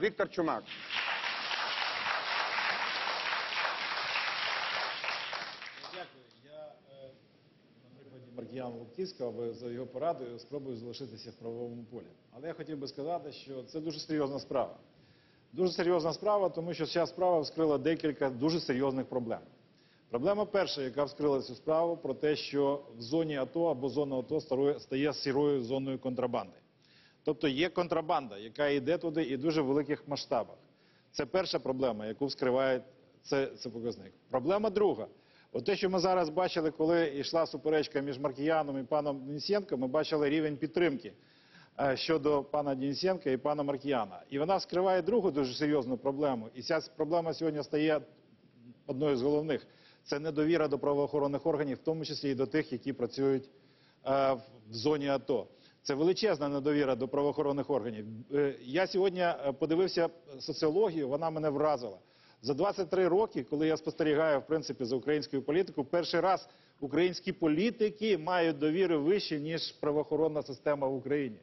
Віктор Чумак. Дякую. Я е, на прикладі за його порадою спробую залишитися в правовому полі. Але я хотів би сказати, що це дуже серйозна справа. Дуже серйозна справа, тому що ця справа вскрила декілька дуже серйозних проблем. Проблема перша, яка вскрила цю справу, про те, що в зоні АТО або зона АТО стає сірою зоною контрабанди. Тобто є контрабанда, яка йде туди і в дуже великих масштабах. Це перша проблема, яку вскриває це, показник. Проблема друга. От те, що ми зараз бачили, коли йшла суперечка між Маркіяном і паном Денисенко, ми бачили рівень підтримки е, щодо пана Денисенка і пана Маркіяна. І вона вскриває другу дуже серйозну проблему. І ця проблема сьогодні стає одною з головних. Це недовіра до правоохоронних органів, в тому числі і до тих, які працюють е, в зоні АТО. Це величезна недовіра до правоохоронних органів. Е, Я сьогодні е, подивився соціологію, вона мене вразила. За 23 роки, коли я спостерігаю в принципі за українською політикою, перший раз українські політики мають довіри вище, ніж правоохоронна система в Україні.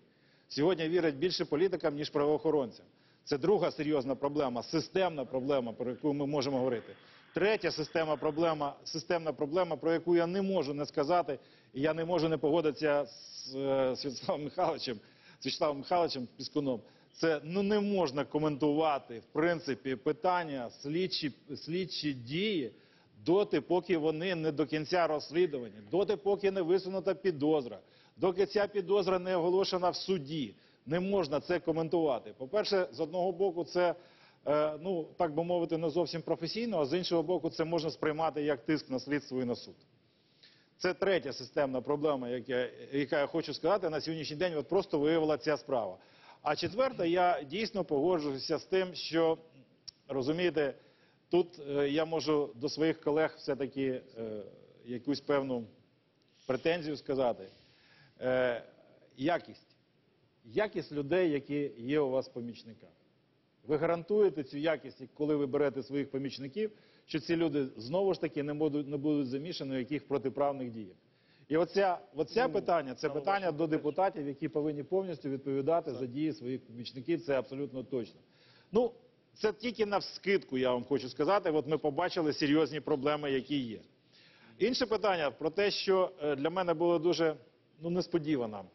Сьогодні вірять більше політикам, ніж правоохоронцям. Це друга серйозна проблема, системна проблема, про яку ми можемо говорити. Третя система проблема, системна проблема, про яку я не можу не сказати, і я не можу не погодитися з е, Святославом Михайловичем, з Вячеславом Михайловичем Піскуном. Це ну не можна коментувати в принципі питання слідчі, слідчі дії доти, поки вони не до кінця розслідувані, доти, поки не висунута підозра, доки ця підозра не оголошена в суді. Не можна це коментувати. По-перше, з одного боку, це ну так би мовити, не зовсім професійно, а з іншого боку, це можна сприймати як тиск на слідство і на суд. Це третя системна проблема, яка, яка я хочу сказати, на сьогоднішній день от просто виявила ця справа. А четверта, я дійсно погоджуюся з тим, що розумієте, тут е, я можу до своїх колег все-таки е, якусь певну претензію сказати. Е, якість. Якість людей, які є у вас в помічниках. Ви гарантуєте цю якість, коли ви берете своїх помічників, що ці люди знову ж таки не будуть, не будуть замішані в яких протиправних діях. І оця, оця питання це питання до депутатів, які повинні повністю відповідати за дії своїх помічників. Це абсолютно точно. Ну, це тільки на вскидку, я вам хочу сказати. От ми побачили серйозні проблеми, які є. Інше питання про те, що е, для мене було дуже ну, несподівано